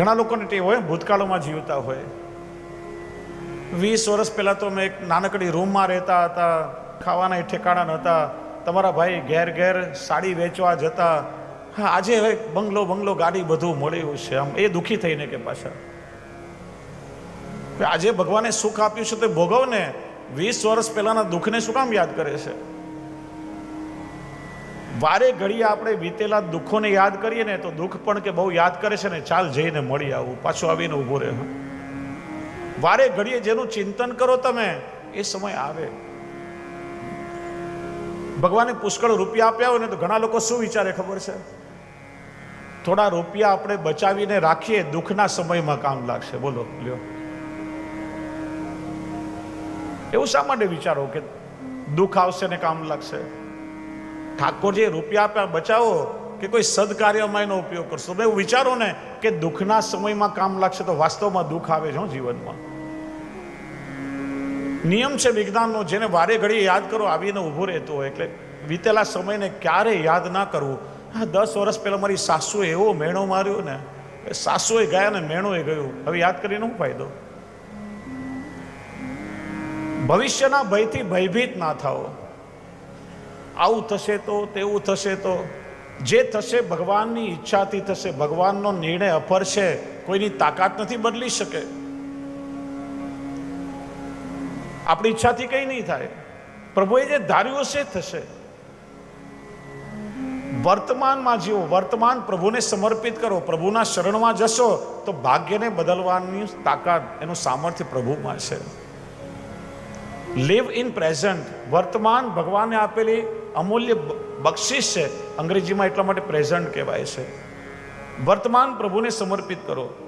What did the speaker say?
ઘણા લોકોને ટેવ હોય, ભૂતકાળમાં જીવતા હોય. વીસ વર્ષ પહેલાં તો અમે એક નાનકડી રૂમમાં રહેતા હતા, ખાવાના ઠેકાણા નહોતા. તમારા ભાઈ ઘેર ઘેર સાડી વેચવા જતા. હા, આજે હવે બંગલો બંગલો ગાડી બધું મળ્યું છે. આમ એ દુઃખી થઈને કે પાછા. આજે ભગવાને સુખ આપ્યું છે તો ભોગવને. વીસ વર્ષ પહેલાંના દુઃખને શું કામ યાદ કરે છે? વારે ઘડીએ આપણે વીતેલા દુઃખોને યાદ કરીએ ને તો દુઃખ પણ કે બહુ યાદ કરે છે ને ચાલ જઈને મળી આવું, પાછું આવીને ઊભો રહે. વારે ઘડીએ જેનું ચિંતન કરો તમે, એ સમય આવે. ભગવાને પુષ્કળ રૂપિયા આપ્યા હોય ને તો ઘણા લોકો શું વિચારે ખબર છે? થોડા રૂપિયા આપણે બચાવીને રાખીએ, દુઃખના સમયમાં કામ લાગશે. બોલો, લ્યો. એવું શા માટે વિચારો કે દુઃખ આવશે ને કામ લાગશે? ઠાકોરજીએ રૂપિયા આપ્યા, બચાવો, કે કોઈ સદકાર્યમાં એનો ઉપયોગ કરશો? તમે એવું વિચારો ને કે દુઃખના સમયમાં કામ લાગશે તો વાસ્તવમાં દુઃખ આવે છે જીવનમાં. નિયમ છે વિજ્ઞાનનો, જેને વારે ઘડી યાદ કરો, આવીને ઊભો રહેતો હોય. એટલે વીતેલા સમયને ક્યારે યાદ ના કરવું? હા દસ વર્ષ પહેલાં મારી સાસુએ એવો મેણો માર્યો ને સાસુએ ગયા ને મેણોએ ગયું. હવે યાદ કરીને શું ફાયદો? ભવિષ્યના ભયથી ભયભીત ના થાઓ. આવું થશે તો તેવું થશે તો. જે થશે ભગવાનની ઈચ્છાથી થશે, ભગવાનનો નિર્ણય અફર છે, કોઈની તાકાત નથી બદલી શકે. આપણી ઈચ્છાથી કંઈ નહીં થાય. પ્રભુએ જે ધાર્યું હશે થશે. વર્તમાનમાં જીવો, વર્તમાન પ્રભુને સમર્પિત કરો, પ્રભુના શરણમાં જશો તો ભાગ્યને બદલવાની તાકાત, એનું સામર્થ્ય પ્રભુમાં છે. લિવ ઇન પ્રેઝન્ટ વર્તમાન ભગવાને આપેલી અમૂલ્ય બક્ષિસ છે. અંગ્રેજીમાં એટલા માટે પ્રેઝન્ટ કહેવાય છે. વર્તમાન પ્રભુને સમર્પિત કરો.